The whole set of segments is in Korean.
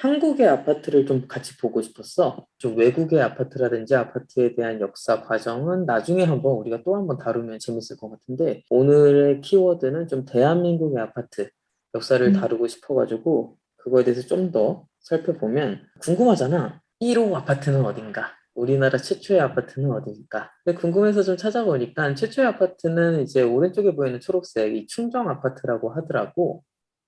한국의 아파트를 좀 같이 보고 싶었어. 좀 외국의 아파트라든지 아파트에 대한 역사 과정은 나중에 한번 우리가 또 한번 다루면 재밌을 것 같은데 오늘의 키워드는 좀 대한민국의 아파트 역사를 음. 다루고 싶어가지고 그거에 대해서 좀 더 살펴보면 궁금하잖아. 1호 아파트는 어딘가? 우리나라 최초의 아파트는 어디일까? 근데 궁금해서 좀 찾아보니까 최초의 아파트는 이제 오른쪽에 보이는 초록색 이 충정 아파트라고 하더라고.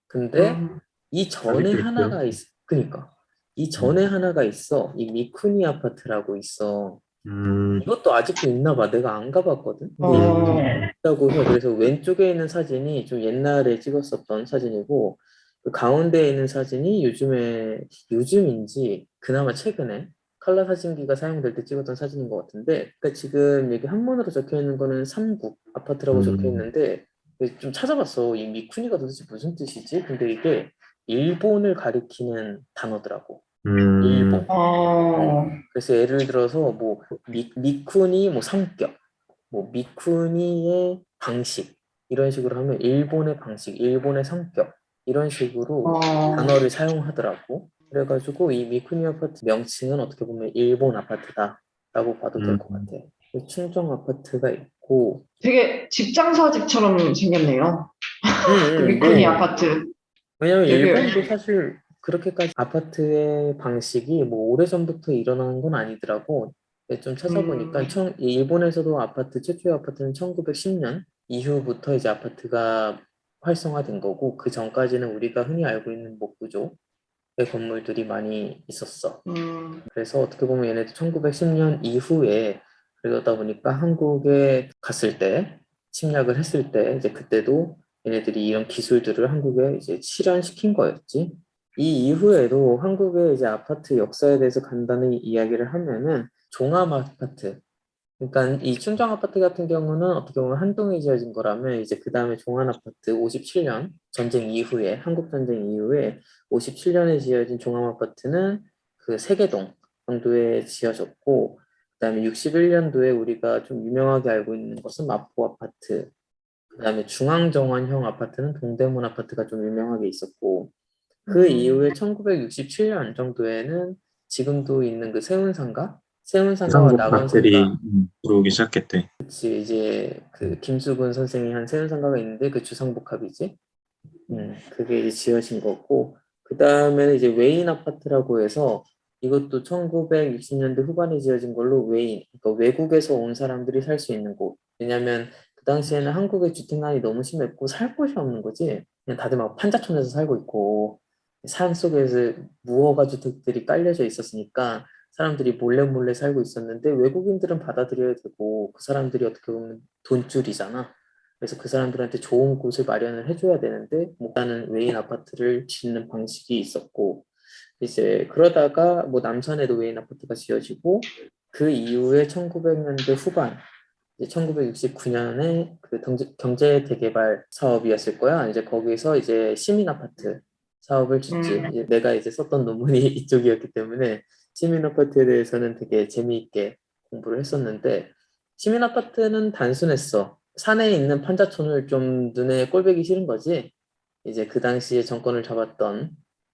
근데 음. 이 전에 하나가 있, 그니까 이 전에 하나가 있어. 이 미쿠니 아파트라고 있어. 음, 이것도 아직도 있나 봐. 내가 안 가봤거든. 근데 어. 있다고 해. 그래서 왼쪽에 있는 사진이 좀 옛날에 찍었었던 사진이고 그 가운데에 있는 사진이 요즘에 요즘인지 그나마 최근에 칼라 사진기가 사용될 때 찍었던 사진인 것 같은데 그러니까 지금 여기 한문으로 적혀 있는 거는 삼국 아파트라고 음. 적혀 있는데 좀 찾아봤어. 이 미쿠니가 도대체 무슨 뜻이지? 근데 이게 일본을 가리키는 단어더라고. 음, 일본. 어. 그래서 예를 들어서 뭐 미, 미쿠니 뭐 성격, 뭐 미쿠니의 방식 이런 식으로 하면 일본의 방식, 일본의 성격 이런 식으로 어. 단어를 사용하더라고. 그래가지고 이 미쿠니 아파트 명칭은 어떻게 보면 일본 아파트다라고 봐도 될것 음. 같아. 그 충정 아파트가 있고, 되게 집장사 집처럼 생겼네요. 음, 그 음, 미쿠니 뭐, 아파트. 왜냐면 되게- 일본도 사실 그렇게까지 아파트의 방식이 뭐 오래전부터 일어나는 건 아니더라고. 근데 좀 찾아보니까 음. 청, 이 일본에서도 아파트 최초의 아파트는 1910년 이후부터 이제 아파트가 활성화된 거고 그 전까지는 우리가 흔히 알고 있는 목구조의 건물들이 많이 있었어. 음. 그래서 어떻게 보면 얘네도 1910년 이후에 그러다 보니까 한국에 갔을 때 침략을 했을 때 이제 그때도 얘네들이 이런 기술들을 한국에 이제 실현시킨 거였지. 이 이후에도 한국의 이제 아파트 역사에 대해서 간단히 이야기를 하면은 종합 아파트. 그러니까 이 충정 아파트 같은 경우는 어떻게 보면 한동에 지어진 거라면 이제 그 다음에 종합 아파트 57년 전쟁 이후에 한국 전쟁 이후에 57년에 지어진 종합 아파트는 그 세계동 정도에 지어졌고 그다음에 61년도에 우리가 좀 유명하게 알고 있는 것은 마포 아파트 그다음에 중앙정원형 아파트는 동대문 아파트가 좀 유명하게 있었고 그 음. 이후에 1967년 정도에는 지금도 있는 그 세운상가 세운상가와 낙원상가 음, 들어오기 시작했대. 그치 이제 그 김수근 선생이 한 세운상가가 있는데 그 주상복합이지 음 그게 이제 지어진 거고 그 다음에는 이제 웨인 아파트라고 해서 이것도 1960년대 후반에 지어진 걸로 웨인 그러니까 외국에서 온 사람들이 살 수 있는 곳 왜냐면 그 당시에는 한국의 주택난이 너무 심했고 살 곳이 없는 거지 그냥 다들 막 판자촌에서 살고 있고 산 속에서 무허가 주택들이 깔려져 있었으니까 사람들이 몰래 몰래 살고 있었는데 외국인들은 받아들여야 되고 그 사람들이 어떻게 보면 돈줄이잖아. 그래서 그 사람들한테 좋은 곳을 마련을 해줘야 되는데 뭐 나는 외인 아파트를 짓는 방식이 있었고 이제 그러다가 뭐 남산에도 외인 아파트가 지어지고 그 이후에 1900년대 후반 1969년에 그 경제, 경제 대개발 사업이었을 거야. 이제 거기서 이제 시민 아파트 사업을 짓지. 음. 이제 내가 이제 썼던 논문이 이쪽이었기 때문에 시민 아파트에 대해서는 되게 재미있게 공부를 했었는데 시민 아파트는 단순했어. 산에 있는 판자촌을 좀 눈에 꼴배기 싫은 거지. 이제 그 당시에 정권을 잡았던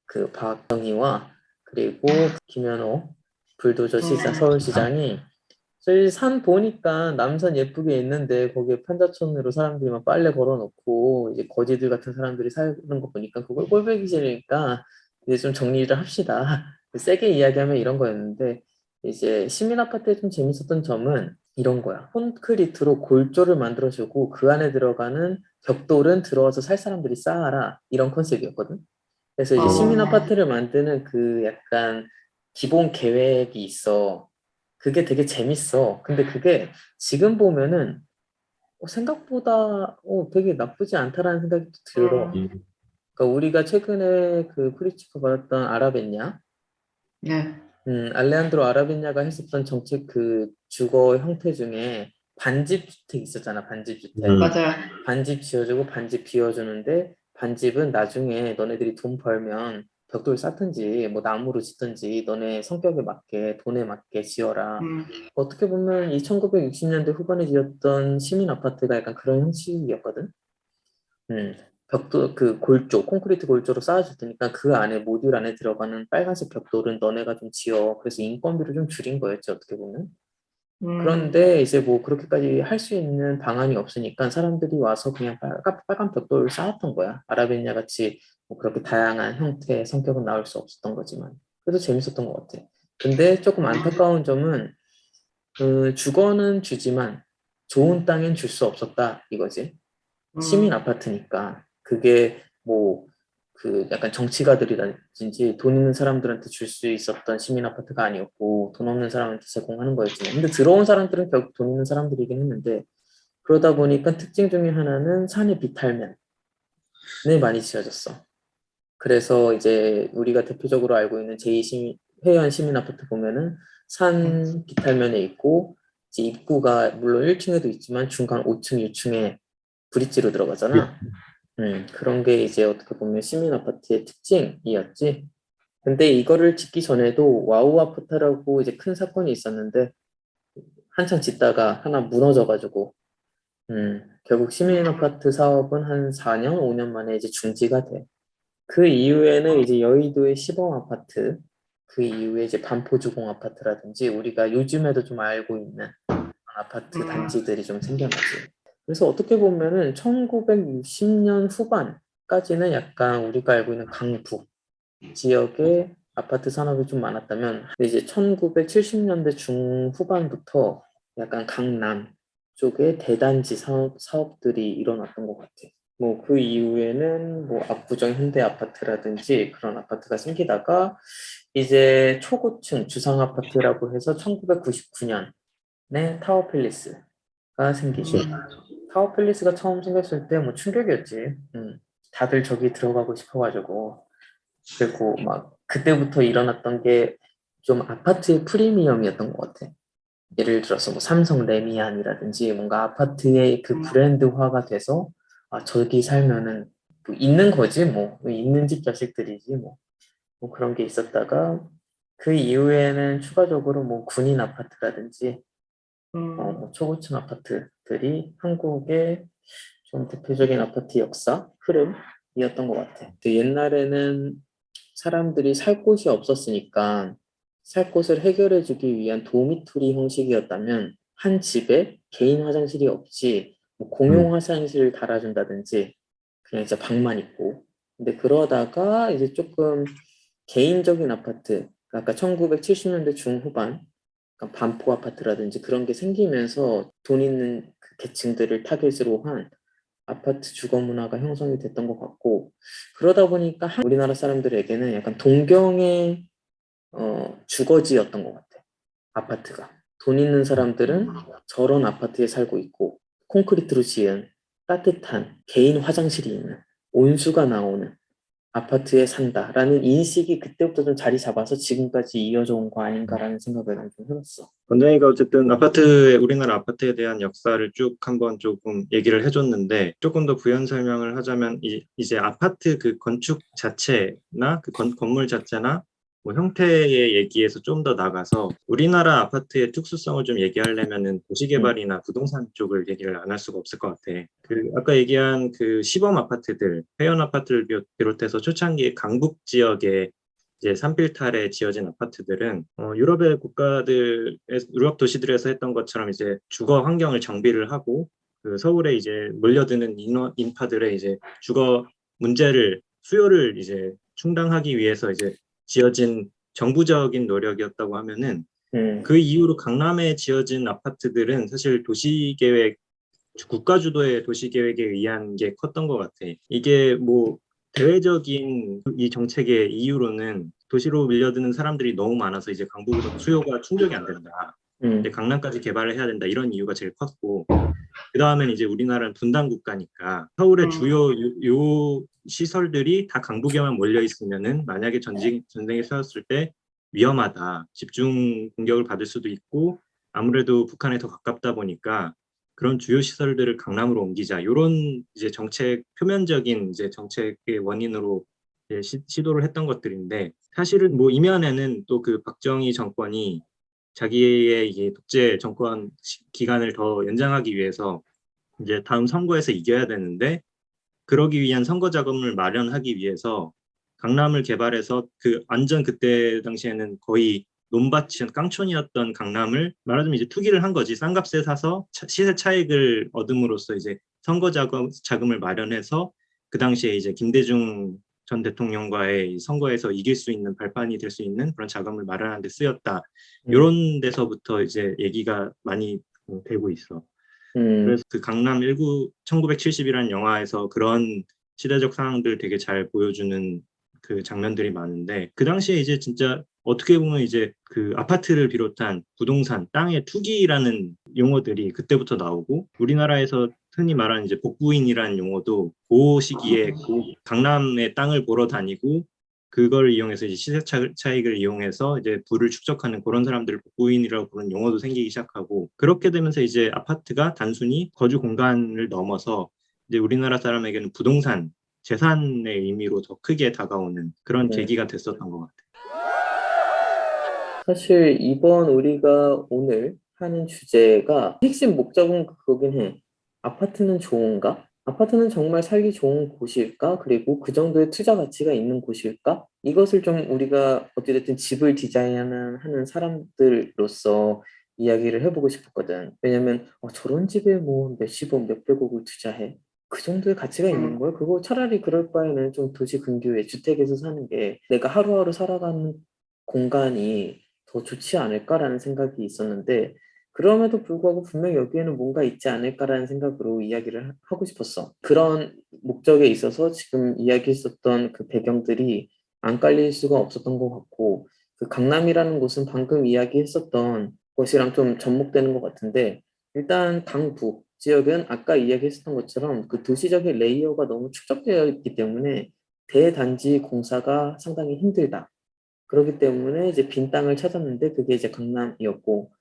그 박정희와 그리고 김현호 불도저 시장 음. 서울시장이 저희 산 보니까 남산 예쁘게 있는데 거기에 판자촌으로 사람들이 막 빨래 걸어놓고 이제 거지들 같은 사람들이 사는 거 보니까 그걸 꼴보기 싫으니까 이제 좀 정리를 합시다. 세게 이야기하면 이런 거였는데 이제 시민 아파트에 좀 재밌었던 점은 이런 거야. 콘크리트로 골조를 만들어주고 그 안에 들어가는 벽돌은 들어와서 살 사람들이 쌓아라 이런 컨셉이었거든. 그래서 이제 아. 시민 아파트를 만드는 그 약간 기본 계획이 있어. 그게 되게 재밌어. 근데 그게 지금 보면은 어, 생각보다 어, 되게 나쁘지 않다라는 생각이 또 들어. 음. 그러니까 우리가 최근에 그 프리츠커 받았던 아라벤냐, 네. 음, 알레한드로 아라벤냐가 했었던 정책 그 주거 형태 중에 반집 주택 있었잖아, 반집 주택. 음. 맞아요. 반집 지어주고 반집 비워주는데 반집은 나중에 너네들이 돈 벌면 벽돌 쌓든지 뭐 나무로 짓든지 너네 성격에 맞게 돈에 맞게 지어라. 음. 어떻게 보면 이 1960년대 후반에 지었던 시민 아파트가 약간 그런 형식이었거든. 음. 벽돌 그 골조 콘크리트 골조로 쌓아줄 테니까 그 안에 모듈 안에 들어가는 빨간색 벽돌은 너네가 좀 지어 그래서 인건비를 좀 줄인 거였지 어떻게 보면 음, 그런데 이제 뭐 그렇게까지 할 수 있는 방안이 없으니까 사람들이 와서 그냥 빨간, 빨간 벽돌을 쌓았던 거야 아라비냐 같이 뭐 그렇게 다양한 형태 성격은 나올 수 없었던 거지만 그래도 재밌었던 것 같아. 근데 조금 안타까운 점은 그 주거는 주지만 좋은 땅엔 줄 수 없었다 이거지. 음, 시민 아파트니까. 그게 뭐 그 약간 정치가들이라든지 돈 있는 사람들한테 줄 수 있었던 시민 아파트가 아니었고 돈 없는 사람한테 제공하는 거였지만 근데 들어온 사람들은 결국 돈 있는 사람들이긴 했는데 그러다 보니까 특징 중에 하나는 산의 비탈면에 많이 지어졌어. 그래서 이제 우리가 대표적으로 알고 있는 제2시민 회원 시민 아파트 보면은 산 비탈면에 있고 이제 입구가 물론 1층에도 있지만 중간 5층, 6층에 브릿지로 들어가잖아. 음, 그런 게 이제 어떻게 보면 시민 아파트의 특징이었지. 근데 이거를 짓기 전에도 와우 아파트라고 이제 큰 사건이 있었는데 한창 짓다가 하나 무너져가지고 음, 결국 시민 아파트 사업은 한 4년, 5년 만에 이제 중지가 돼. 그 이후에는 이제 여의도의 시범 아파트, 그 이후에 이제 반포주공 아파트라든지 우리가 요즘에도 좀 알고 있는 아파트 음. 단지들이 좀 생겨나지. 그래서 어떻게 보면은 1960년 후반까지는 약간 우리가 알고 있는 강북 지역에 아파트 산업이 좀 많았다면 이제 1970년대 중후반부터 약간 강남 쪽에 대단지 사업, 사업들이 일어났던 것 같아. 뭐 그 이후에는 뭐 압구정 현대 아파트라든지 그런 아파트가 생기다가 이제 초고층 주상 아파트라고 해서 1999년에 타워 팰리스가 생기지. 타워 팰리스가 처음 생겼을 때 뭐 충격이었지. 음, 다들 저기 들어가고 싶어가지고 그리고 막 그때부터 일어났던 게 좀 아파트의 프리미엄이었던 것 같아. 예를 들어서 뭐 삼성 레미안이라든지 뭔가 아파트의 그 음. 브랜드화가 돼서 아 저기 살면은 뭐 있는 거지 뭐. 있는 집 자식들이지 뭐, 뭐 그런 게 있었다가 그 이후에는 추가적으로 뭐 군인 아파트라든지 음, 어, 뭐 초고층 아파트들이 한국의 좀 대표적인 아파트 역사 흐름이었던 것 같아. 옛날에는 사람들이 살 곳이 없었으니까 살 곳을 해결해주기 위한 도미토리 형식이었다면 한 집에 개인 화장실이 없이 뭐 공용 화장실을 달아준다든지 그냥 이제 방만 있고. 근데 그러다가 이제 조금 개인적인 아파트 아까 1970년대 중후반 약간 반포 아파트라든지 그런 게 생기면서 돈 있는 그 계층들을 타겟으로 한 아파트 주거 문화가 형성이 됐던 것 같고. 그러다 보니까 한- 우리나라 사람들에게는 약간 동경의 어, 주거지였던 것 같아 아파트가. 돈 있는 사람들은 저런 아파트에 살고 있고 콘크리트로 지은 따뜻한 개인 화장실이 있는 온수가 나오는 아파트에 산다라는 인식이 그때부터 좀 자리 잡아서 지금까지 이어져 온 거 아닌가라는 생각을 난좀 해봤어. 원장이가 어쨌든 아파트 우리나라 아파트에 대한 역사를 쭉 한번 조금 얘기를 해줬는데 조금 더 부연 설명을 하자면 이, 이제 아파트 그 건축 자체나 그 건, 건물 자체나 뭐 형태의 얘기에서 좀 더 나가서 우리나라 아파트의 특수성을 좀 얘기하려면은 도시개발이나 부동산 쪽을 얘기를 안 할 수가 없을 것 같아. 그 아까 얘기한 그 시범 아파트들, 회원 아파트를 비롯- 비롯해서 초창기 강북 지역에 이제 산빌탈에 지어진 아파트들은 어, 유럽의 국가들, 유럽 도시들에서 했던 것처럼 이제 주거 환경을 정비를 하고 그 서울에 이제 몰려드는 인원, 인파들의 이제 주거 문제를 수요를 이제 충당하기 위해서 이제 지어진 정부적인 노력이었다고 하면은 음, 그 이후로 강남에 지어진 아파트들은 사실 도시계획 국가 주도의 도시계획에 의한 게 컸던 것 같아. 이게 뭐 대외적인 이 정책의 이유로는 도시로 밀려드는 사람들이 너무 많아서 이제 강북으로 수요가 충족이 안 된다. 음, 이제 강남까지 개발을 해야 된다 이런 이유가 제일 컸고 그 다음엔 이제 우리나라는 분단 국가니까 서울의 음. 주요 요, 요 시설들이 다 강북에만 몰려 있으면은 만약에 전쟁 전쟁이 쏘였을 때 위험하다 집중 공격을 받을 수도 있고 아무래도 북한에 더 가깝다 보니까 그런 주요 시설들을 강남으로 옮기자. 이런 이제 정책 표면적인 이제 정책의 원인으로 이제 시, 시도를 했던 것들인데 사실은 뭐 이면에는 또 그 박정희 정권이 자기의 이게 독재 정권 시- 기간을 더 연장하기 위해서 이제 다음 선거에서 이겨야 되는데 그러기 위한 선거 자금을 마련하기 위해서 강남을 개발해서 그 완전 그때 당시에는 거의 논밭이 깡촌이었던 강남을 말하자면 이제 투기를 한 거지. 싼 값에 사서 차- 시세 차익을 얻음으로써 이제 선거 자금, 자금을 마련해서 그 당시에 이제 김대중 전 대통령과의 이 선거에서 이길 수 있는 발판이 될 수 있는 그런 자금을 마련하는 데 쓰였다. 음. 이런 데서부터 이제 얘기가 많이 어, 되고 있어. 음, 그래서 그 강남 19 1970이라는 영화에서 그런 시대적 상황들 되게 잘 보여주는 그 장면들이 많은데 그 당시에 이제 진짜 어떻게 보면 이제 그 아파트를 비롯한 부동산 땅의 투기라는 용어들이 그때부터 나오고 우리나라에서 흔히 말하는 이제 복부인이라는 용어도 그 시기에 그 강남의 땅을 보러 다니고 그걸 이용해서 이제 시세 차- 차익을 이용해서 이제 부를 축적하는 그런 사람들을 복부인이라고 부르는 용어도 생기기 시작하고 그렇게 되면서 이제 아파트가 단순히 거주 공간을 넘어서 이제 우리나라 사람에게는 부동산 재산의 의미로 더 크게 다가오는 그런 네. 계기가 됐었던 것 같아요. 사실 이번 우리가 오늘 하는 주제가 핵심 목적은 그거긴 해. 아파트는 좋은가? 아파트는 정말 살기 좋은 곳일까? 그리고 그 정도의 투자 가치가 있는 곳일까? 이것을 좀 우리가 어찌됐든 집을 디자인하는 사람들로서 이야기를 해보고 싶었거든. 왜냐면 어, 저런 집에 뭐 몇십억, 몇백억을 투자해? 그 정도의 가치가 있는 음. 걸? 그거 차라리 그럴 바에는 좀 도시 근교의 주택에서 사는 게 내가 하루하루 살아가는 공간이 더 좋지 않을까라는 생각이 있었는데 그럼에도 불구하고 분명 여기에는 뭔가 있지 않을까라는 생각으로 이야기를 하- 하고 싶었어. 그런 목적에 있어서 지금 이야기했었던 그 배경들이 안 깔릴 수가 없었던 것 같고 그 강남이라는 곳은 방금 이야기했었던 것이랑 좀 접목되는 것 같은데 일단 강북 지역은 아까 이야기했었던 것처럼 그 도시적인 레이어가 너무 축적되어 있기 때문에 대단지 공사가 상당히 힘들다. 그렇기 때문에 이제 빈 땅을 찾았는데 그게 이제 강남이었고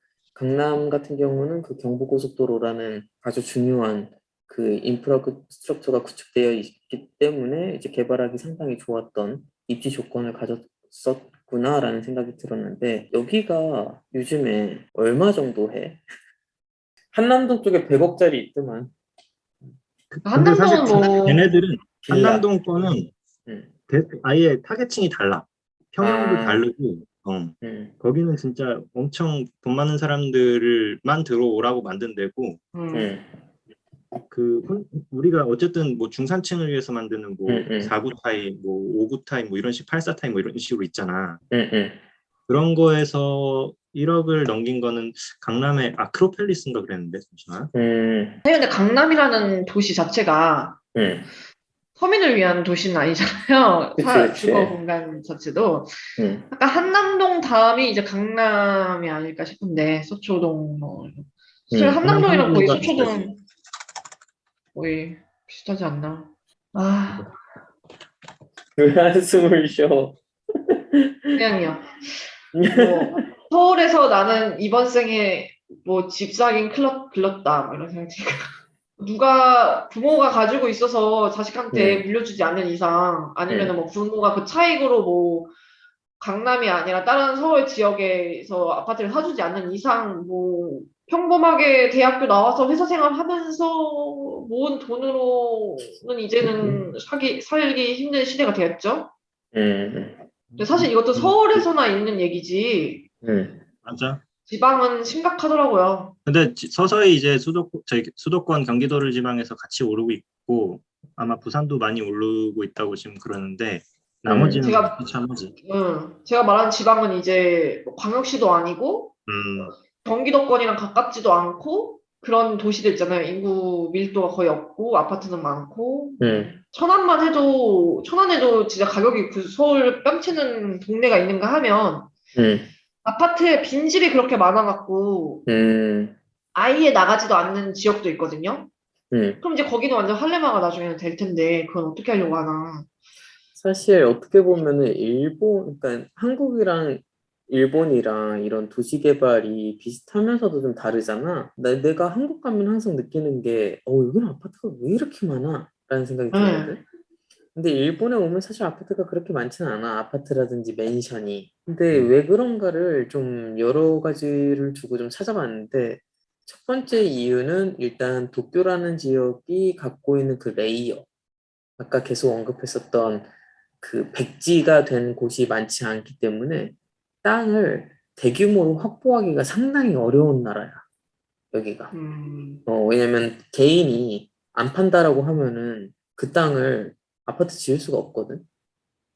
강남 같은 경우는 그 경부고속도로라는 아주 중요한 그 인프라 스트럭처가 구축되어 있기 때문에 이제 개발하기 상당히 좋았던 입지 조건을 가졌었구나라는 생각이 들었는데 여기가 요즘에 얼마 정도 해? 한남동 쪽에 100억짜리 있더만 근데 사실 한남동은 뭐 걔네들은 빌라. 한남동 거는 음, 대- 아예 타겟층이 달라. 평형도 아. 다르고 어, 음, 거기는 진짜 엄청 돈 많은 사람들만 들어오라고 만든 데고 음, 음, 그 혼- 우리가 어쨌든 뭐 중산층을 위해서 만드는 뭐 음, 음. 4구 타입, 뭐 5구 타입, 뭐 이런 식84 타입 뭐 이런 식으로 있잖아. 음, 음. 그런 거에서 1억을 넘긴 거는 강남의 아크로펠리스인가 그랬는데 잠시만. 음, 아니, 근데 강남이라는 도시 자체가 음, 서민을 위한 도시는 아니잖아요. 그치, 사- 그치. 주거 공간 자체도. 음. 약간 한남동 다음이 이제 강남이 아닐까 싶은데 서초동 뭐 사실 음, 한남동이랑 거의 서초동 거의 비슷하지 않나? 아 왜 한숨을 쉬어? 그냥요. 뭐 서울에서 나는 이번 생에 뭐 집 사긴 클럽 글렀다 뭐 이런 생각이 들고 누가 부모가 가지고 있어서 자식한테 네. 물려주지 않는 이상 아니면은 뭐 부모가 그 차익으로 뭐 강남이 아니라 다른 서울 지역에서 아파트를 사주지 않는 이상 뭐 평범하게 대학교 나와서 회사 생활하면서 모은 돈으로는 이제는 사기 살기 힘든 시대가 되었죠. 음, 근데 사실 이것도 서울에서나 있는 얘기지 음, 맞아. 지방은 심각하더라고요. 근데 지- 서서히 이제 수도 저희 수도권 경기도를 지방에서 같이 오르고 있고 아마 부산도 많이 오르고 있다고 지금 그러는데 나머지는 제가- 비참하지. 응. 제가 말하는 지방은 이제 뭐 광역시도 아니고 음, 경기도권이랑 가깝지도 않고 그런 도시들 있잖아요. 인구 밀도가 거의 없고 아파트는 많고 음, 천안만 해도 천안에도 진짜 가격이 그 서울 뺨치는 동네가 있는가 하면 음, 아파트에 빈집이 그렇게 많아갖고 음, 아예 나가지도 않는 지역도 있거든요. 음. 그럼 이제 거기는 완전 할레마가 나중에는 될 텐데 그건 어떻게 하려고 하나. 사실 어떻게 보면은 일본, 그러니까 한국이랑 일본이랑 이런 도시 개발이 비슷하면서도 좀 다르잖아. 나, 내가 한국 가면 항상 느끼는 게, 어, 여기는 아파트가 왜 이렇게 많아? 라는 생각이 네. 들거든. 근데 일본에 오면 사실 아파트가 그렇게 많지는 않아. 아파트라든지 맨션이. 근데 왜 그런가를 좀 여러 가지를 두고 좀 찾아봤는데, 첫 번째 이유는 일단 도쿄라는 지역이 갖고 있는 그 레이어. 아까 계속 언급했었던 그 백지가 된 곳이 많지 않기 때문에 땅을 대규모로 확보하기가 상당히 어려운 나라야. 여기가. 음, 어, 왜냐면 개인이 안 판다라고 하면은 그 땅을 아파트 지을 수가 없거든.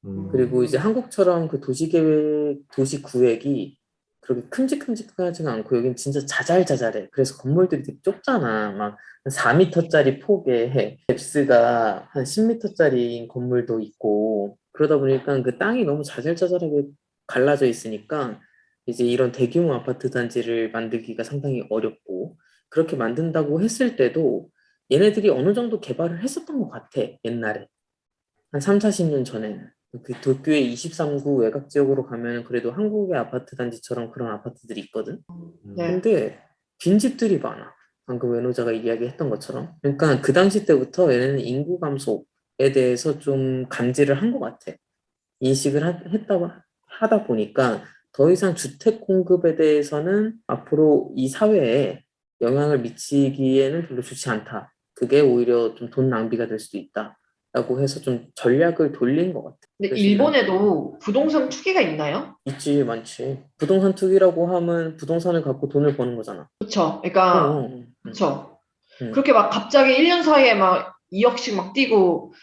음. 그리고 이제 한국처럼 그 도시계획, 도시구획이 그렇게 큼직큼직하지가 않고 여긴 진짜 자잘자잘해. 그래서 건물들이 되게 좁잖아. 막 4m짜리 폭에 뎁스가 한 10m짜리인 건물도 있고 그러다 보니까 그 땅이 너무 자잘자잘하게 갈라져 있으니까 이제 이런 대규모 아파트 단지를 만들기가 상당히 어렵고 그렇게 만든다고 했을 때도 얘네들이 어느 정도 개발을 했었던 것 같아. 옛날에. 한 3, 40년 전에는. 그 도쿄의 23구 외곽 지역으로 가면 그래도 한국의 아파트 단지처럼 그런 아파트들이 있거든. 네. 근데 빈집들이 많아. 방금 외노자가 이야기했던 것처럼. 그러니까 그 당시 때부터 얘네는 인구 감소에 대해서 좀 감지를 한 것 같아. 인식을 하- 했다고 하다 보니까 더 이상 주택 공급에 대해서는 앞으로 이 사회에 영향을 미치기에는 별로 좋지 않다. 그게 오히려 좀 돈 낭비가 될 수도 있다. 라고 해서 좀 전략을 돌린 것 같아. 근데 일본에도 부동산 투기가 있나요? 있지, 많지. 부동산 투기라고 하면 부동산을 갖고 돈을 버는 거잖아. 그쵸. 그러니까, 어. 그쵸. 음. 그렇게 막 갑자기 1년 사이에 막 2억씩 막 뛰고,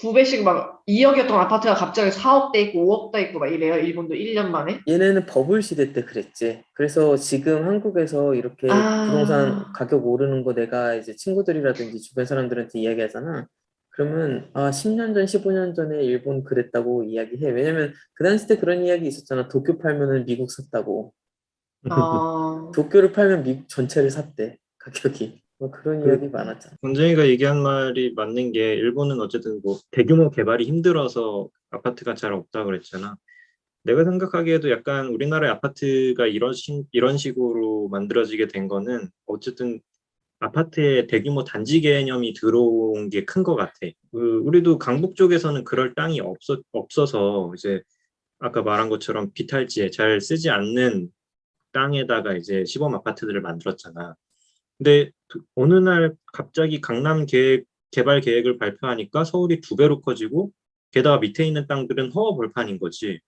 두 배씩 막 2억이었던 아파트가 갑자기 4억 돼 있고 5억 돼 있고 막 이래요. 일본도 1년 만에. 얘네는 버블 시대 때 그랬지. 그래서 지금 한국에서 이렇게 아. 부동산 가격 오르는 거 내가 이제 친구들이라든지 주변 사람들한테 이야기하잖아. 그러면 아 10년 전, 15년 전에 일본 그랬다고 이야기해. 왜냐면 그 당시 때 그런 이야기 있었잖아. 도쿄 팔면은 미국 샀다고. 아, 도쿄를 팔면 미국 전체를 샀대. 가격이. 뭐 그런 그- 이야기 많았잖아. 권정희가 얘기한 말이 맞는 게 일본은 어쨌든 뭐 대규모 개발이 힘들어서 아파트가 잘 없다 그랬잖아. 내가 생각하기에도 약간 우리나라의 아파트가 이런 식, 이런 식으로 만들어지게 된 거는 어쨌든 아파트에 대규모 단지 개념이 들어온 게 큰 것 같아. 그 우리도 강북 쪽에서는 그럴 땅이 없어, 없어서 이제 아까 말한 것처럼 비탈지에 잘 쓰지 않는 땅에다가 이제 시범 아파트들을 만들었잖아. 근데 그 어느 날 갑자기 강남 계획, 개발 계획을 발표하니까 서울이 두 배로 커지고 게다가 밑에 있는 땅들은 허허벌판인 거지.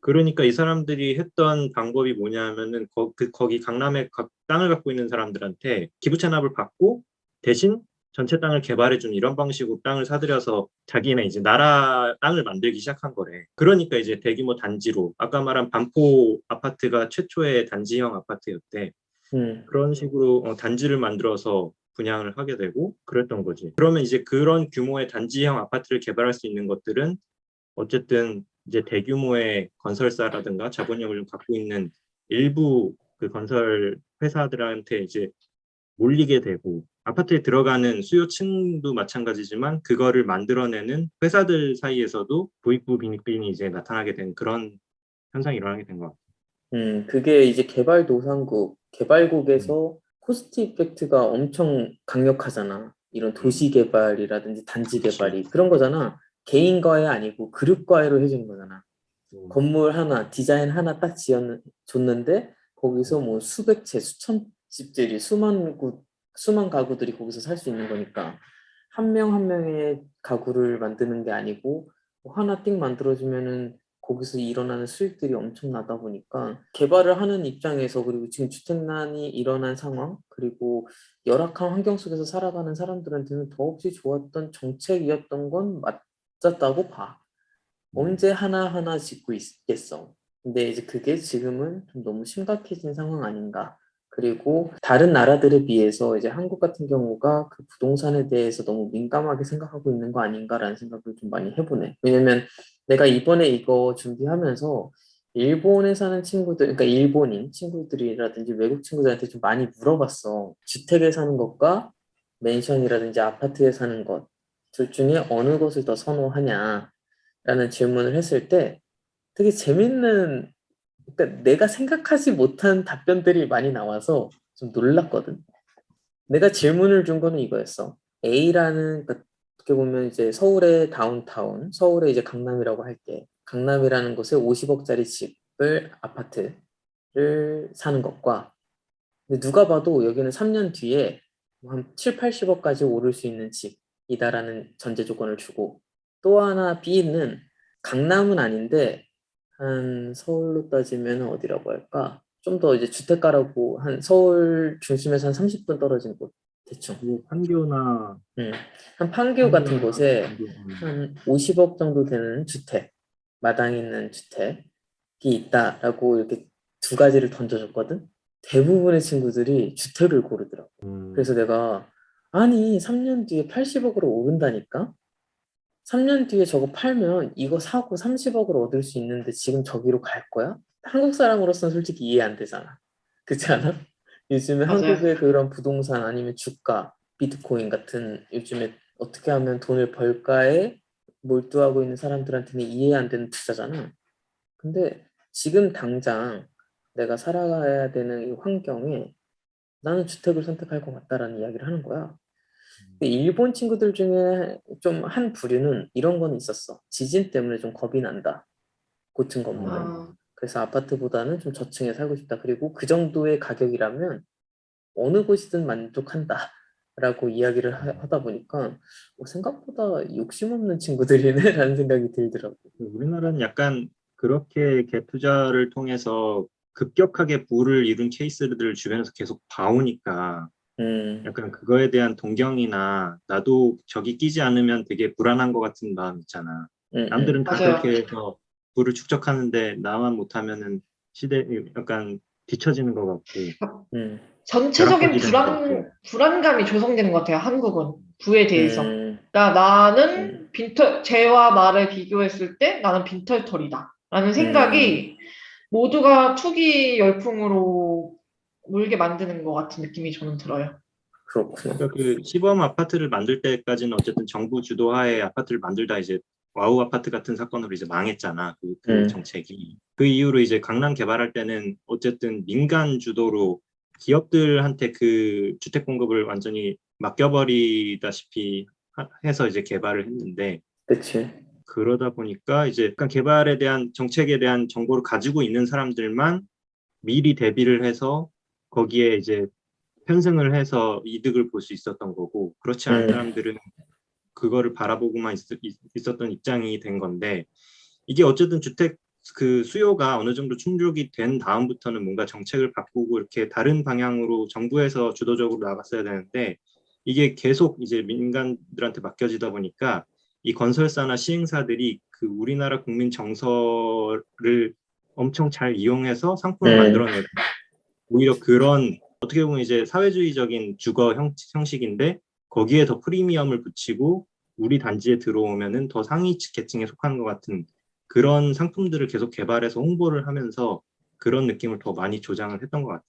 그러니까 이 사람들이 했던 방법이 뭐냐면은 거, 그, 거기 강남에 가- 땅을 갖고 있는 사람들한테 기부 체납을 받고 대신 전체 땅을 개발해 준 이런 방식으로 땅을 사들여서 자기네 이제 나라 땅을 만들기 시작한 거래. 그러니까 이제 대규모 단지로 아까 말한 반포 아파트가 최초의 단지형 아파트였대. 음. 그런 식으로 어, 단지를 만들어서 분양을 하게 되고 그랬던 거지. 그러면 이제 그런 규모의 단지형 아파트를 개발할 수 있는 것들은 어쨌든 이제 대규모의 건설사라든가 자본력을 좀 갖고 있는 일부 그 건설 회사들한테 이제 몰리게 되고 아파트에 들어가는 수요층도 마찬가지지만 그거를 만들어내는 회사들 사이에서도 부익부 빈익빈이 이제 나타나게 된 그런 현상이 일어나게 된 것 같아요. 음, 그게 이제 개발 도상국, 개발국에서 코스트 이펙트가 엄청 강력하잖아. 이런 도시 개발이라든지 단지. 개발이 그런 거잖아. 개인 과외 아니고 그룹 과외로 해준 거잖아. 음. 건물 하나, 디자인 하나 딱 지었, 줬는데 거기서 뭐 수백 채, 수천 집들이 수만 구, 수만 가구들이 거기서 살 수 있는 거니까 한명한 명의 가구를 만드는 게 아니고 뭐 하나 띵 만들어주면은 거기서 일어나는 수익들이 엄청나다 보니까 개발을 하는 입장에서 그리고 지금 주택난이 일어난 상황 그리고 열악한 환경 속에서 살아가는 사람들한테는 더없이 좋았던 정책이었던 건 맞 았다고 봐. 언제 하나하나 짓고 있겠어. 근데 이제 그게 지금은 좀 너무 심각해진 상황 아닌가. 그리고 다른 나라들에 비해서 이제 한국 같은 경우가 그 부동산에 대해서 너무 민감하게 생각하고 있는 거 아닌가라는 생각을 좀 많이 해보네. 왜냐면 내가 이번에 이거 준비하면서 일본에 사는 친구들, 그러니까 일본인 친구들이라든지 외국 친구들한테 좀 많이 물어봤어. 주택에 사는 것과 맨션이라든지 아파트에 사는 것, 둘 중에 어느 것을 더 선호하냐. 라는 질문을 했을 때 되게 재밌는, 그러니까 내가 생각하지 못한 답변들이 많이 나와서 좀 놀랐거든. 내가 질문을 준 거는 이거였어. A라는, 그러니까 어떻게 보면 이제 서울의 다운타운, 서울의 이제 강남이라고 할게. 강남이라는 곳에 50억짜리 집을, 아파트를 사는 것과 누가 봐도 여기는 3년 뒤에 뭐한 7, 80억까지 오를 수 있는 집 이다라는 전제 조건을 주고 또 하나 B는 강남은 아닌데 한 서울로 따지면 어디라고 할까? 좀 더 이제 주택가라고 한 서울 중심에서 한 30분 떨어진 곳 대충. 뭐 판교나 음. 한 판교 같은 곳에 판교, 음. 한 50억 정도 되는 주택, 마당 있는 주택이 있다라고 이렇게 두 가지를 던져줬거든. 대부분의 친구들이 주택을 고르더라고. 음. 그래서 내가 아니 3년 뒤에 80억으로 오른다니까? 3년 뒤에 저거 팔면 이거 사고 30억을 얻을 수 있는데 지금 저기로 갈 거야? 한국 사람으로서는 솔직히 이해 안 되잖아. 그렇지 않아? 요즘에 맞아요. 한국의 그런 부동산 아니면 주가, 비트코인 같은 요즘에 어떻게 하면 돈을 벌까에 몰두하고 있는 사람들한테는 이해 안 되는 투자잖아. 근데 지금 당장 내가 살아가야 되는 이 환경에 나는 주택을 선택할 것 같다라는 이야기를 하는 거야. 근데 일본 친구들 중에 좀 한 부류는 이런 거는 있었어. 지진 때문에 좀 겁이 난다. 고층 건물은. 아, 그래서 아파트보다는 좀 저층에 살고 싶다. 그리고 그 정도의 가격이라면 어느 곳이든 만족한다. 라고 이야기를 하, 다 보니까 어, 생각보다 욕심 없는 친구들이네 라는 생각이 들더라고. 우리나라는 약간 그렇게 갭 투자를 통해서 급격하게 부를 이룬 케이스들을 주변에서 계속 봐오니까 음, 약간 그거에 대한 동경이나 나도 저기 끼지 않으면 되게 불안한 것 같은 마음 있잖아. 음, 음. 남들은 다 맞아요. 그렇게 해서 부를 축적하는데 나만 못하면은 시대 약간 뒤처지는 것 같고 음, 전체적인 불안. 불안감이 조성되는 것 같아요, 한국은. 부에 대해서. 음, 그러니까 나는 빈털, 쟤와 나를 비교했을 때 나는 빈털털이다. 라는 생각이 모두가 투기 열풍으로 몰게 만드는 것 같은 느낌이 저는 들어요. 그렇구나. 그러니까 그 시범 아파트를 만들 때까지는 어쨌든 정부 주도하에 아파트를 만들다 이제 와우 아파트 같은 사건으로 이제 망했잖아. 그, 그 음. 정책이. 그 이후로 이제 강남 개발할 때는 어쨌든 민간 주도로 기업들한테 그 주택 공급을 완전히 맡겨버리다시피 하- 해서 이제 개발을 했는데 그치. 그러다 보니까 이제 약간 개발에 대한 정책에 대한 정보를 가지고 있는 사람들만 미리 대비를 해서 거기에 이제 편승을 해서 이득을 볼 수 있었던 거고 그렇지 않은 음. 사람들은 그거를 바라보고만 있, 었던 입장이 된 건데 이게 어쨌든 주택 그 수요가 어느 정도 충족이 된 다음부터는 뭔가 정책을 바꾸고 이렇게 다른 방향으로 정부에서 주도적으로 나갔어야 되는데 이게 계속 이제 민간들한테 맡겨지다 보니까 이 건설사나 시행사들이 그 우리나라 국민 정서를 엄청 잘 이용해서 상품을 음. 만들어내고 오히려 그런 어떻게 보면 이제 사회주의적인 주거 형, 형식인데 거기에 더 프리미엄을 붙이고 우리 단지에 들어오면은 더 상위 계층에 속하는 것 같은 그런 상품들을 계속 개발해서 홍보를 하면서 그런 느낌을 더 많이 조장을 했던 것 같아.